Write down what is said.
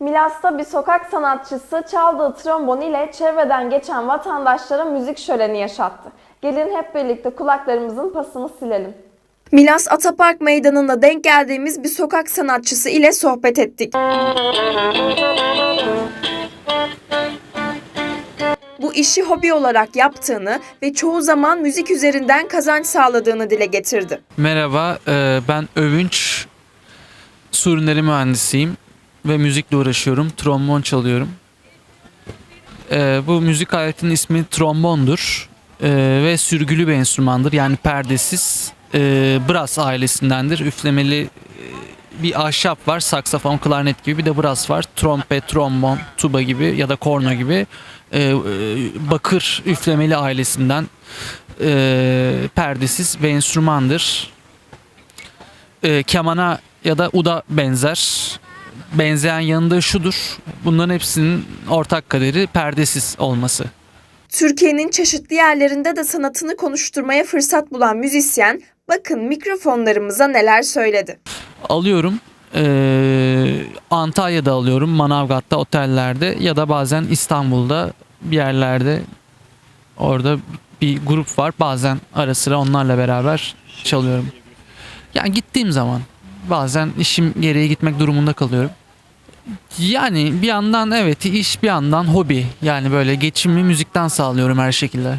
Milas'ta bir sokak sanatçısı çaldığı trombon ile çevreden geçen vatandaşlara müzik şöleni yaşattı. Gelin hep birlikte kulaklarımızın pasını silelim. Milas Atapark Meydanı'nda denk geldiğimiz bir sokak sanatçısı ile sohbet ettik. Bu işi hobi olarak yaptığını ve çoğu zaman müzik üzerinden kazanç sağladığını dile getirdi. Merhaba, e, ben Övünç. Su ürünleri mühendisiyim ve müzikle uğraşıyorum. Trombon çalıyorum. E, Bu müzik aletinin ismi trombondur E, ve sürgülü bir enstrümandır. Yani perdesiz. E, Brass ailesindendir. Üflemeli e, bir ahşap var. Saksafon, klarnet gibi. Bir de brass var. Trompet, trombon, tuba gibi ya da korno gibi. E, e, Bakır üflemeli ailesinden e, perdesiz bir enstrümandır e, kemana ya da uda benzer. Benzeyen yanında şudur. Bunların hepsinin ortak kaderi perdesiz olması. Türkiye'nin çeşitli yerlerinde de sanatını konuşturmaya fırsat bulan müzisyen, bakın mikrofonlarımıza neler söyledi. Alıyorum. e, Antalya'da alıyorum. Manavgat'ta, otellerde ya da bazen İstanbul'da bir yerlerde orada bir grup var. Bazen ara sıra onlarla beraber çalıyorum. Yani gittiğim zaman bazen işim gereği gitmek durumunda kalıyorum. Yani bir yandan evet iş bir yandan hobi. Yani böyle geçimimi müzikten sağlıyorum her şekilde.